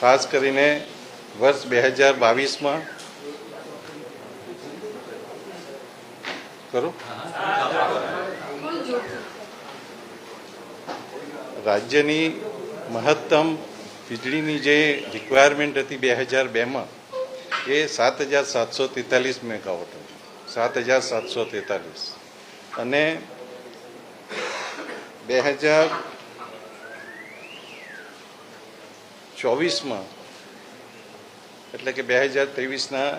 ખાસ કરીને વર્ષ બે હજાર બાવીસમાં. કરો? રાજ્યની મહત્તમ વીજળીની જે રિક્વાયરમેન્ટ હતી બે હજાર બેમાં, એ સાત હજાર સાતસો તેતાલીસ મેગાવોટ હતી. સાત હજાર સાતસો તેતાલીસ. અને બે હજાર ચોવીસમાં, એટલે કે બે હજાર ત્રેવીસના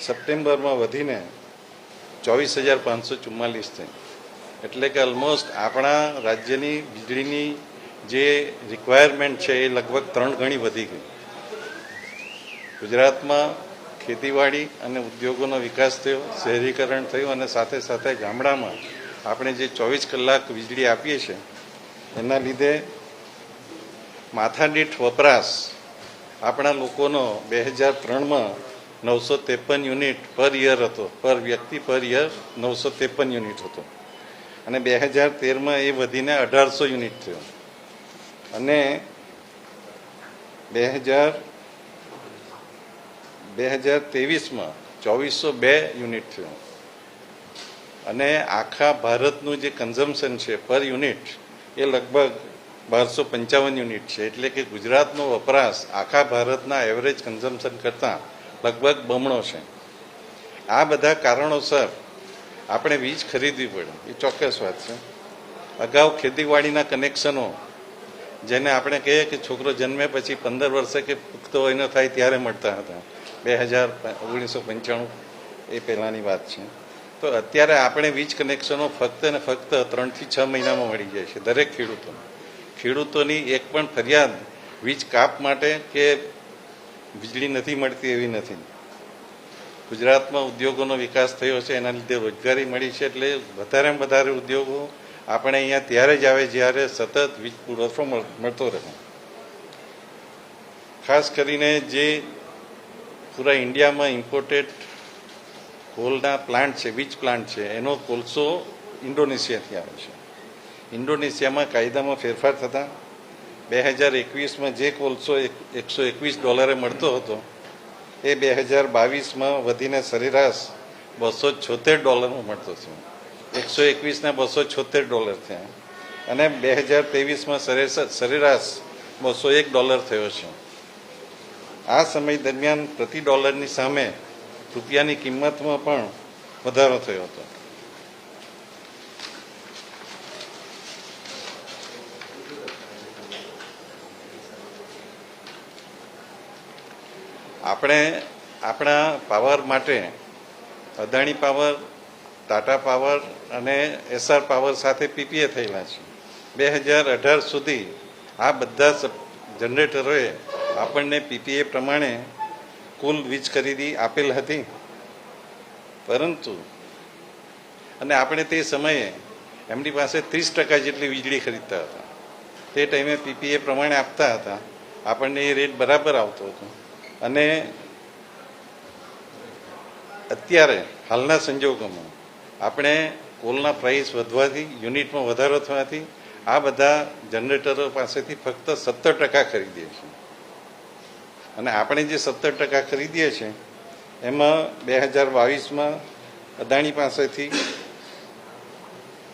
સપ્ટેમ્બરમાં વધીને ચોવીસ હજાર પાંચસો ચુમ્માલીસ થઈ એટલે કે ઓલમોસ્ટ આપણા રાજ્યની વીજળીની જે રિક્વાયરમેન્ટ છે એ લગભગ ત્રણ ગણી વધી ગઈ. ગુજરાતમાં ખેતીવાડી અને ઉદ્યોગોનો વિકાસ થયો, શહેરીકરણ થયું અને સાથે સાથે ગામડામાં આપણે જે ચોવીસ કલાક વીજળી આપીએ છીએ, એના લીધે માથાદીઠ વપરાશ આપણા લોકોનો બે હજાર ત્રણમાં નવસો ત્રેપન યુનિટ પર યર હતો. પર વ્યક્તિ પર યર નવસો ત્રેપન યુનિટ હતો. અને બે હજાર તેરમાં એ વધીને અઢારસો યુનિટ થયો. અને બે હજાર બે હજાર ત્રેવીસમાં ચોવીસો બે યુનિટ થયો. અને આખા ભારતનું જે કન્ઝમ્પશન છે પર યુનિટ એ લગભગ બારસો પંચાવન યુનિટ છે, એટલે કે ગુજરાતનો વપરાશ આખા ભારતના એવરેજ કન્ઝમ્પશન કરતાં લગભગ બમણો છે. આ બધા કારણોસર આપણે વીજ ખરીદવી પડે. એ ચોક્કસ વાત છે. અગાઉ ખેતીવાડીના કનેક્શનો જેને આપણે કહીએ કે છોકરો જન્મે પછી પંદર વર્ષે કે પુખ્ત હોય ન થાય ત્યારે મળતા હતા. બે હજાર ઓગણીસો પંચાણું એ પહેલાંની વાત છે. તો અત્યારે આપણે વીજ કનેક્શનો ફક્ત ને ફક્ત ત્રણથી છ મહિનામાં મળી જાય છે, દરેક ખેડૂતોને. ખેડૂતોની એક પણ ફરિયાદ વીજ કાપ માટે કે વીજળી નથી મળતી એવી નથી. ગુજરાતમાં ઉદ્યોગોનો વિકાસ થયો છે, એના લીધે રોજગારી મળી છે, એટલે વધારેમાં વધારે ઉદ્યોગો આપણે અહીંયા ત્યારે જ આવે જ્યારે સતત વીજ પુરવઠો મળતો રહે. ખાસ કરીને જે પૂરા ઇન્ડિયામાં ઇમ્પોર્ટેડ કોલના પ્લાન્ટ છે, વીજ પ્લાન્ટ છે, એનો કોલસો ઇન્ડોનેશિયાથી આવે છે. ઇન્ડોનેશિયામાં કાયદામાં ફેરફાર થતાં બે હજાર એકવીસમાં જે કોલસો એકસો એકવીસ ડોલરે મળતો હતો, એ બે હજાર બાવીસમાં વધીને સરેરાશ બસો છોતેર ડોલરમાં મળતો છે. એકસો એકવીસના બસો છોતેર ડોલર થયા. અને બે હજાર ત્રેવીસમાં સરેરાશ બસો એક ડોલર થયો છે. આ સમય દરમિયાન પ્રતિ ડોલરની સામે રૂપિયાની કિંમતમાં પણ વધારો થયો હતો. આપણે આપણા પાવર માટે અદાણી પાવર, ટાટા પાવર અને એસઆર પાવર સાથે પીપીએ થયેલા છે. બે હજાર અઢાર સુધી આ બધા જનરેટરોએ આપણને પીપીએ પ્રમાણે કુલ વીજ ખરીદી આપેલ હતી. પરંતુ, અને આપણે તે સમયે એમની પાસે ત્રીસ ટકા જેટલી વીજળી ખરીદતા હતા. તે ટાઈમે પીપીએ પ્રમાણે આપતા હતા. આપણને એ રેટ બરાબર આવતો હતો. અને અત્યારે હાલના સંજોગોમાં આપણે કોલના પ્રાઇસ વધવાથી યુનિટમાં વધારો થવાથી આ બધા જનરેટરો પાસેથી ફક્ત સત્તર ટકા ખરીદીએ છીએ. અને આપણે જે સત્તર ટકા ખરીદીએ છીએ, એમાં બે હજાર બાવીસમાં અદાણી પાસેથી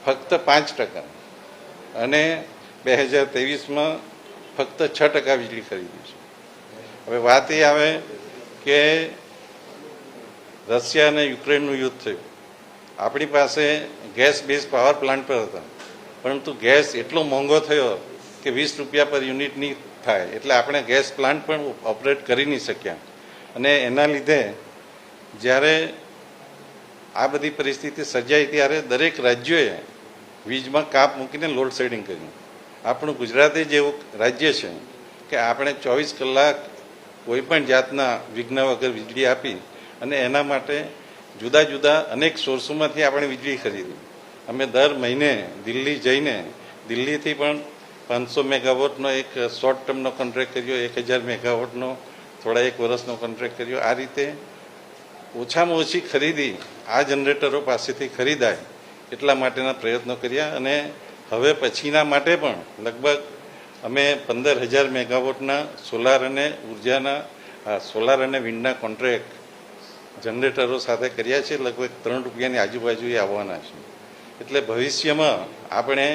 ફક્ત પાંચ ટકા અને બે હજાર ત્રેવીસમાં ફક્ત છ ટકા વીજળી ખરીદી છે હવે વાત એ આવે કે રશિયા અને યુક્રેનનું યુદ્ધ થયું. આપણી પાસે ગેસ બેઝ પાવર પ્લાન્ટ પર હતા. પરંતુ ગેસ એટલો મોંઘો થયો કે વીસ રૂપિયા પર યુનિટની થાય. એટલે આપણે ગેસ પ્લાન્ટ પણ ઓપરેટ કરી નહીં શક્યા. અને એના લીધે જ્યારે આ બધી પરિસ્થિતિ સર્જાઈ ત્યારે દરેક રાજ્યોએ વીજમાં કાપ મૂકીને લોડ શેડિંગ કર્યું. આપણું ગુજરાત જ એવું રાજ્ય છે કે આપણે ચોવીસ કલાક કોઈપણ જાતના વિઘ્ન વગર વીજળી આપી અને એના માટે જુદા જુદા અનેક સોર્સોમાંથી આપણે વીજળી ખરીદી. અમે દર મહિને દિલ્હી જઈને, દિલ્હીથી પણ પાંચસો મેગાવોટનો એક શોર્ટ ટર્મનો કોન્ટ્રાક્ટ કર્યો, એક હજાર મેગાવોટનો, થોડા એક વર્ષનો કોન્ટ્રાક્ટ કર્યો. આ રીતે ઓછામાં ઓછી ખરીદી આ જનરેટરો પાસેથી ખરીદાય એટલા માટેના પ્રયત્નો કર્યા અને હવે પછીના માટે પણ લગભગ અમે પંદર હજાર મેગાવોટના સોલાર અને ઉર્જાના સોલાર અને વિન્ડના કોન્ટ્રાક્ટ જનરેટરો સાથે કર્યા છે. લગભગ ત્રણ રૂપિયાની આજુબાજુ આવવાના છે. એટલે ભવિષ્યમાં આપણે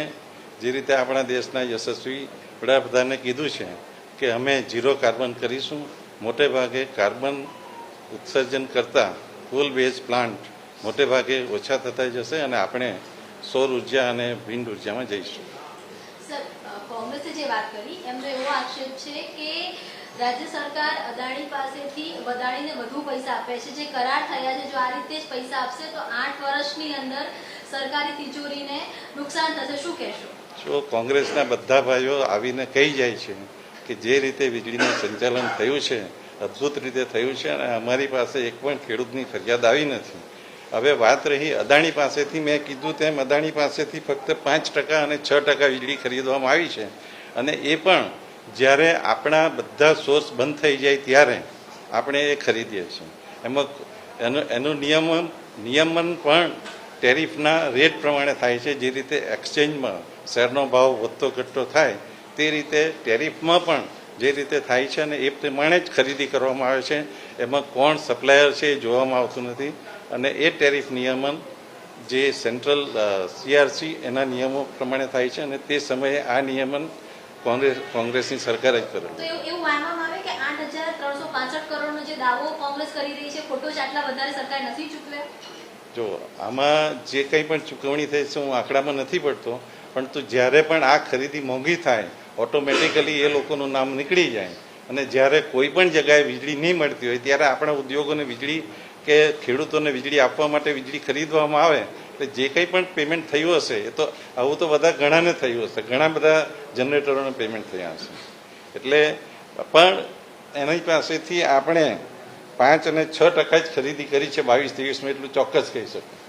જે રીતે આપણા દેશના યશસ્વી વડાપ્રધાને કીધું છે કે અમે ઝીરો કાર્બન કરીશું, મોટે ભાગે કાર્બન ઉત્સર્જન કરતા કોલ બેઝ પ્લાન્ટ મોટે ભાગે ઓછા થતા જશે અને આપણે સૌર ઊર્જા અને વિન્ડ ઉર્જામાં જઈશું. જે વાત કરી એમનો એવો આક્ષેપ છે કે રાજ્ય સરકાર અદાણી પાસેથી અદાણીને વધુ પૈસા આપે છે. જે કરાર થયા છે, જો આ રીતે જ પૈસા આપશે, તો આઠ વર્ષની અંદર સરકારી તિજોરીને નુકસાન થશે. શું કહેશો? જો કોંગ્રેસના બધા ભાઈઓ આવીને કહી જાય છે કે જે રીતે વીજળીનું સંચાલન થયું છે, અદ્ભુત રીતે થયું છે અને અમારી પાસે એક પણ ખેડૂતની ફરિયાદ આવી નથી. હવે વાત રહી અદાણી પાસેથી. મેં કીધું તેમ અદાણી પાસેથી ફક્ત પાંચ ટકા અને છ ટકા વીજળી ખરીદવામાં આવી છે. અને એ પણ જ્યારે આપણા બધા સોર્સ બંધ થઈ જાય ત્યારે આપણે એ ખરીદીએ છીએ. એમાં એનું એનું નિયમન નિયમન પણ ટેરિફના રેટ પ્રમાણે થાય છે. જે રીતે એક્સચેન્જમાં શેરનો ભાવ વધતો ઘટતો થાય, તે રીતે ટેરિફમાં પણ જે રીતે થાય છે અને એ પ્રમાણે જ ખરીદી કરવામાં આવે છે. એમાં કોણ સપ્લાયર છે એ જોવામાં આવતું નથી. અને એ ટેરિફ નિયમન જે સેન્ટ્રલ સીઆરસી એના નિયમો પ્રમાણે થાય છે અને તે સમયે આ નિયમન કોંગ્રેસ કોંગ્રેસની સરકાર જ કરેલું. એવું એવું માનવામાં આવે કે આઠ હજાર ત્રણસો પાસઠ કરોડનો જે દાવો કોંગ્રેસ કરી રહી છે ખોટો છે આટલા વધારે સરકાર નથી ચૂકવે? જો આમાં જે કંઈ પણ ચૂકવણી થઈ છે હું આંકડામાં નથી પડતો પણ તો જ્યારે પણ આ ખરીદી મોંઘી થાય ઓટોમેટિકલી એ લોકોનું નામ નીકળી જાય. અને જ્યારે કોઈ પણ જગ્યાએ વીજળી નહીં મળતી હોય ત્યારે આપણા ઉદ્યોગોને વીજળી કે ખેડૂતોને વીજળી આપવા માટે વીજળી ખરીદવામાં આવે જે કંઈ પણ પેમેન્ટ થયું હશે, એ તો આવું તો બધા ઘણાને થયું હશે. ઘણા બધા જનરેટરોને પેમેન્ટ થયા હશે. એટલે પણ એની પાસેથી આપણે પાંચ અને છ ટકા જ ખરીદી કરી છે, બાવીસ ત્રેવીસમાં એટલું ચોક્કસ કહી શકું.